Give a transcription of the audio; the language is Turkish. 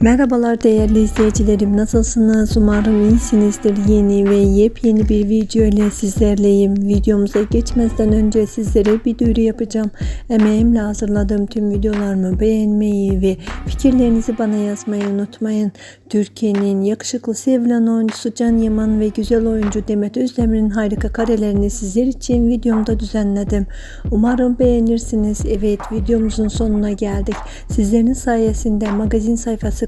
Merhabalar değerli izleyicilerim. Nasılsınız? Umarım iyisinizdir. Yeni ve yepyeni bir video ile sizlerleyim. Videomuza geçmeden önce sizlere bir duyuru yapacağım. Emeğimle hazırladığım tüm videolarımı beğenmeyi ve fikirlerinizi bana yazmayı unutmayın. Türkiye'nin yakışıklı sevilen oyuncusu Can Yaman ve güzel oyuncu Demet Özdemir'in harika karelerini sizler için videomda düzenledim. Umarım beğenirsiniz. Evet videomuzun sonuna geldik. Sizlerin sayesinde magazin sayfası